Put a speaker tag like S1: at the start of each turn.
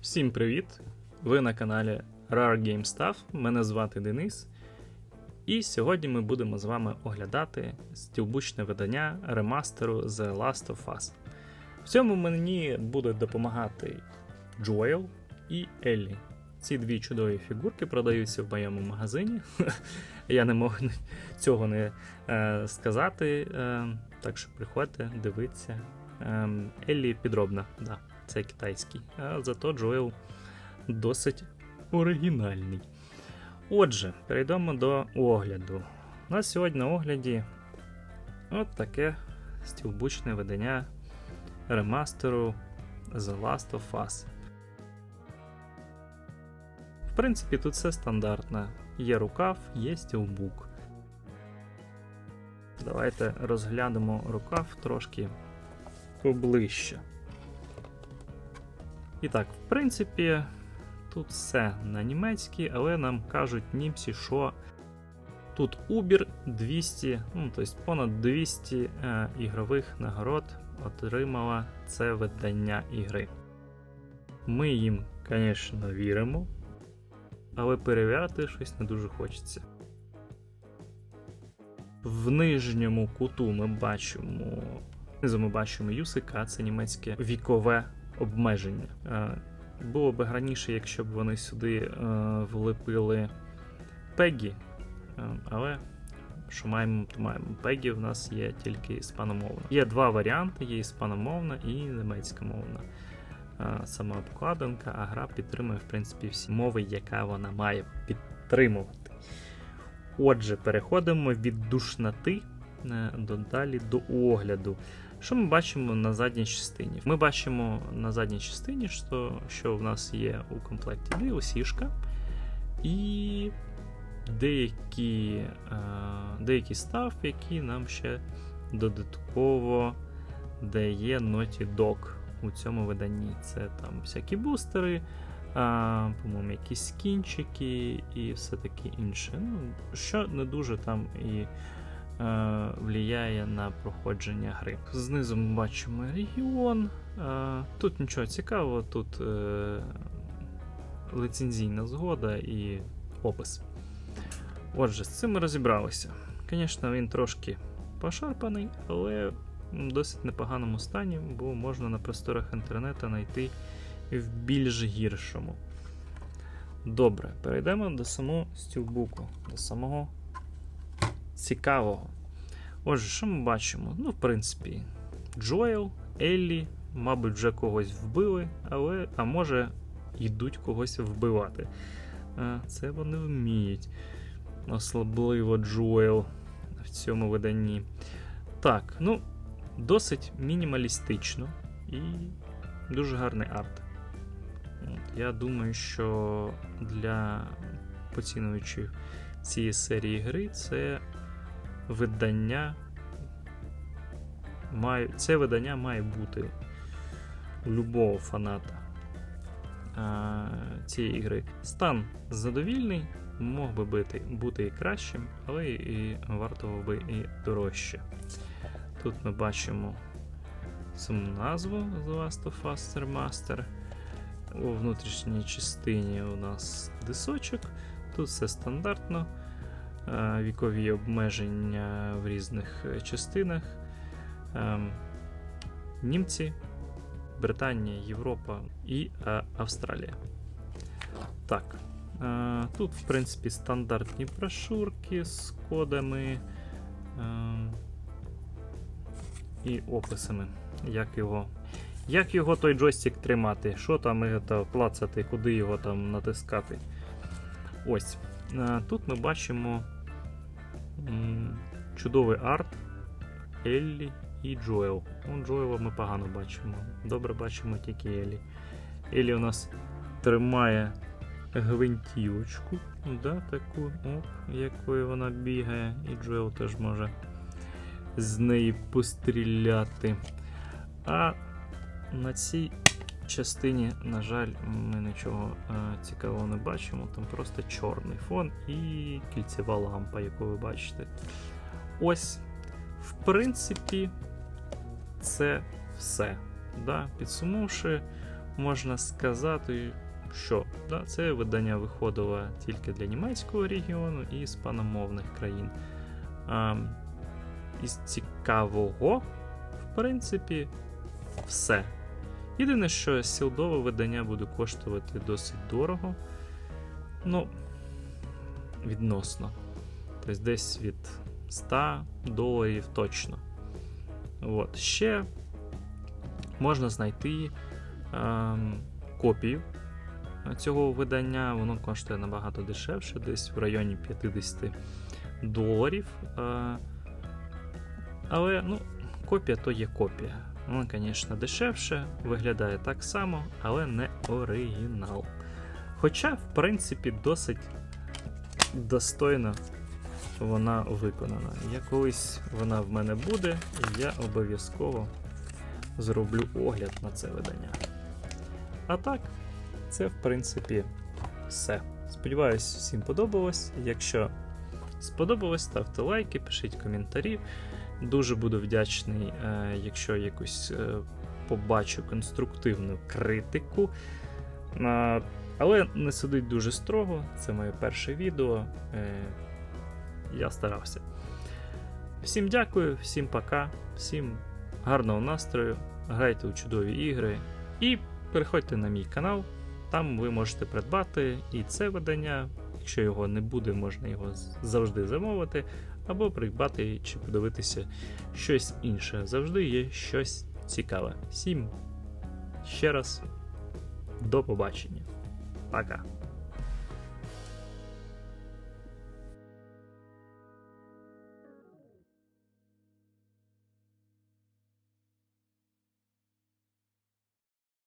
S1: Всім привіт! Ви на каналі Rare Game Stuff. Мене звати Денис. І сьогодні ми будемо з вами оглядати стілбучне видання ремастеру The Last of Us. В цьому мені будуть допомагати Джоел і Еллі. Ці дві чудові фігурки продаються в моєму магазині. Я не можу цього не е, сказати. Е, так що приходьте, дивіться. Е, Еллі підробна, да, це китайський. А зато Джоел досить оригінальний. Отже, перейдемо до огляду. У нас сьогодні на огляді от таке стілбучне видання ремастеру The Last of Us. В принципі, тут все стандартно. Є рукав, є стілбук. Давайте розглянемо рукав трошки поближче. І так, в принципі, тут все на німецькій, але нам кажуть німці, що тут Uber 200, ну, тобто понад 200 е, ігрових нагород отримала це видання ігри. Ми їм, звісно, віримо, але перевіряти щось не дуже хочеться. В нижньому куту ми бачимо. Знизу ми бачимо USK, це німецьке вікове обмеження. Е, Було б раніше, якщо б вони сюди е, влепили Пегі, е, але що маємо, то маємо. Пегі в нас є тільки іспаномовна. Є два варіанти: є іспаномовна і німецька мовна. Сама обкладинка, а гра підтримує, в принципі, всі мови, яка вона має підтримувати. Отже, переходимо від душноти е, до огляду. Що ми бачимо на задній частині? Ми бачимо на задній частині, що, що в нас є у комплекті DLC-шка і деякі, е, деякі став, які нам ще додатково дає Naughty Dog у цьому виданні. Це там всякі бустери, по-моєму, якісь скінчики і все таке інше. Ну, що не дуже там і е, влияє на проходження гри. Знизу ми бачимо регіон. Е, тут нічого цікавого, тут е, лицензійна згода і опис. Отже, з цим ми розібралися. Звісно, він трошки пошарпаний, але в досить непоганому стані, бо можна на просторах інтернету знайти в більш гіршому. Добре, перейдемо до самого стілбуку, до самого цікавого. Отже, що ми бачимо? Ну, в принципі, Джоел, Еллі, мабуть, вже когось вбили, але, а може, йдуть когось вбивати. Це вони вміють. Особливо Джоел в цьому виданні. Так, ну, досить мінімалістично і дуже гарний арт. Я думаю, що для поцінуючих цієї серії гри це видання має, це видання має бути у любого фаната а, цієї гри. Стан задовільний, мог би бути, бути і кращим, але і вартував би і дорожче. Тут ми бачимо саму назву The Last of Us Remaster. У внутрішній частині у нас дисочок. Тут все стандартно. Е, Вікові обмеження в різних частинах. Ем, Німці, Британія, Європа і е, Австралія. Так. е, Тут, в принципі, стандартні брошурки з кодами ем, і описами, як його як його той джойстик тримати, що там плацати, куди його там натискати. Ось. Тут ми бачимо чудовий арт Еллі і Джоел. Ну, Джоела ми погано бачимо. Добре бачимо тільки Еллі. Еллі у нас тримає гвинтівочку, да, таку, оп, якою вона бігає, і Джоел теж може з неї постріляти. А на цій частині, на жаль, ми нічого е, цікавого не бачимо. Там просто чорний фон і кільцева лампа, яку ви бачите. Ось, в принципі, це все. Да? Підсумовши, можна сказати, що да, це видання виходило тільки для німецького регіону і іспаномовних країн. А, із цікавого, в принципі, все. Єдине, що сілдове видання буде коштувати досить дорого. Ну, відносно. Тобто десь від 100 доларів точно. От. Ще можна знайти ем, копію цього видання, воно коштує набагато дешевше, десь в районі 50 доларів. Е, але ну, копія то є копія. Вона, звісно, дешевше, виглядає так само, але не оригінал. Хоча, в принципі, досить достойно вона виконана. Я колись вона в мене буде, і я обов'язково зроблю огляд на це видання. А так, це в принципі все. Сподіваюсь, всім подобалось. Якщо сподобалось, ставте лайки, пишіть коментарі. Дуже буду вдячний, е, якщо якусь е, побачу конструктивну критику. Е, Але не судить дуже строго, це моє перше відео. Я старався. Всім дякую, всім пока, всім гарного настрою, грайте у чудові ігри і переходьте на мій канал. Там ви можете придбати і це видання. Якщо його не буде, можна його завжди замовити, або придбати чи подивитися щось інше. Завжди є щось цікаве. Всім ще раз до побачення. Пока.